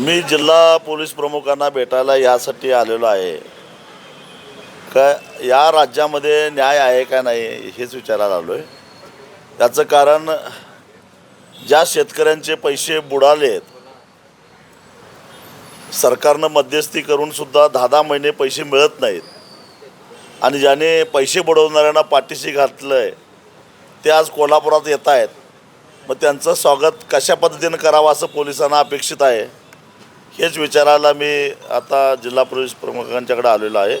मी जिल्हा पोलीस प्रमुखांना भेटायला यासाठी आलेलो आहे. का या राज्यामध्ये न्याय आहे का नाही हेच विचारायला आलो आहे त्याचं कारण ज्या शेतकऱ्यांचे पैसे बुडालेत सरकारनं मध्यस्थी करूनसुद्धा दहा दहा महिने पैसे मिळत नाहीत. आणि ज्याने पैसे बुडवणाऱ्यांना पाठीशी घातलं आहे ते आज कोल्हापुरात येत आहेत मग त्यांचं स्वागत कशा पद्धतीनं करावं असं पोलिसांना अपेक्षित आहे? हेच विचारायला मी आता जिल्हा पोलीस प्रमुखांच्याकडे आलेलो आहे.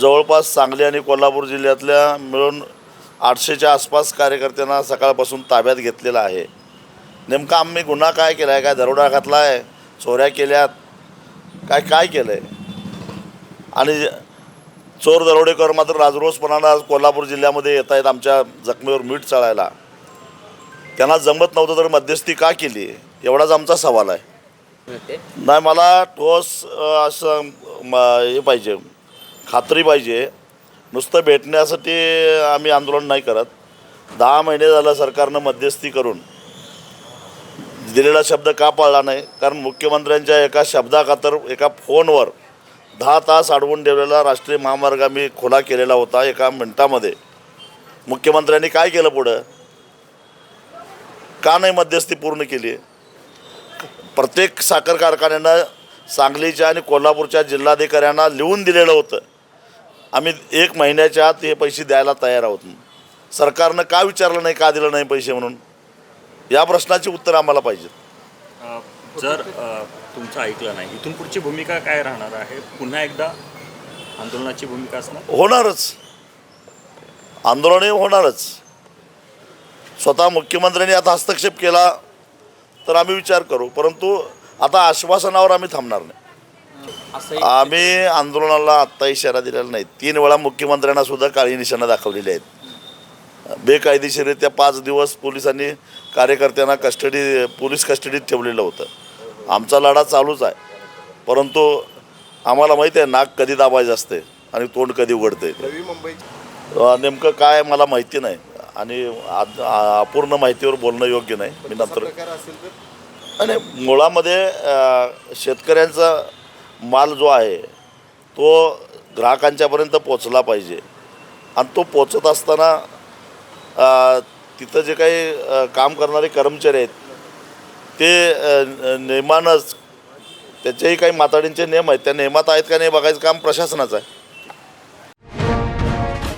जवळपास सांगली आणि कोल्हापूर जिल्ह्यातल्या मिळून आठशेच्या आसपास कार्यकर्त्यांना सकाळपासून ताब्यात घेतलेला आहे. नेमका आम्ही गुन्हा काय केला आहे काय दरोडा घातला आहे चोऱ्या केल्यात काय काय केलं आहे आणि चोर दरोडेकर मात्र राजरोसपणानं आज कोल्हापूर जिल्ह्यामध्ये येत आहेत आमच्या जखमीवर मीठ चढायला. त्यांना जमत नव्हतं तर मध्यस्थी का केली? एवढाच आमचा सवाल आहे. नाही मला ठोस असं हे पाहिजे खात्री पाहिजे. नुसतं भेटण्यासाठी आम्ही आंदोलन नाही करत. दहा महिने झालं सरकारनं मध्यस्थी करून. दिलेला शब्द का पाळला नाही? कारण मुख्यमंत्र्यांच्या एका शब्दाखातर एका फोनवर दहा तास अडवून ठेवलेला राष्ट्रीय महामार्ग आम्ही खुला केलेला होता एका मिनटामध्ये. मुख्यमंत्र्यांनी काय केलं पुढं? का नाही मध्यस्थी पूर्ण केली? प्रत्येक साखर कारखान्यानं सांगलीच्या आणि कोल्हापूरच्या जिल्हाधिकाऱ्यांना लिहून दिलेलं होतं. आम्ही एक महिन्याच्या आत हे पैसे द्यायला तयार आहोत. सरकारनं का विचारलं नाही का दिलं नाही पैसे म्हणून? या प्रश्नाची उत्तर आम्हाला पाहिजे अ, जर तुमचं ऐकलं नाही इथून पुढची भूमिका काय राहणार आहे? पुन्हा एकदा आंदोलनाची भूमिका असणार? होणारच. आंदोलन हे होणारच. स्वतः मुख्यमंत्र्यांनी आता हस्तक्षेप केला. तर आम्ही विचार करू. परंतु आता आश्वासनावर आम्ही थांबणार नाही. आम्ही आंदोलनाला आत्ता इशारा दिलेला नाही तीन वेळा मुख्यमंत्र्यांना सुद्धा काळी निशाणं दाखवलेली आहेत. बेकायदेशीरित्या पाच दिवस पोलिसांनी कार्यकर्त्यांना कस्टडी पोलीस कस्टडीत ठेवलेलं होतं. आमचा लढा चालूच आहे. परंतु आम्हाला माहिती आहे नाक कधी दाबायचं असते आणि तोंड कधी उघडते. नेमकं काय मला माहिती नाही. आणि आ- आ- अपूर्ण माहितीवर बोलणं योग्य नाही. मी नंतर आणि मुळामध्ये अ, शेतकऱ्यांचा माल जो आहे तो ग्राहकांच्यापर्यंत पोचला पाहिजे. आणि तो पोचत असताना अ, तिथं जे काही अ, काम करणारे कर्मचारी आहेत ते अ, न- नेमानंच त्याचेही काही माताडींचे नियम आहेत. त्या नियमात आहेत का नाही बघायचं काम प्रशासनाचं आहे.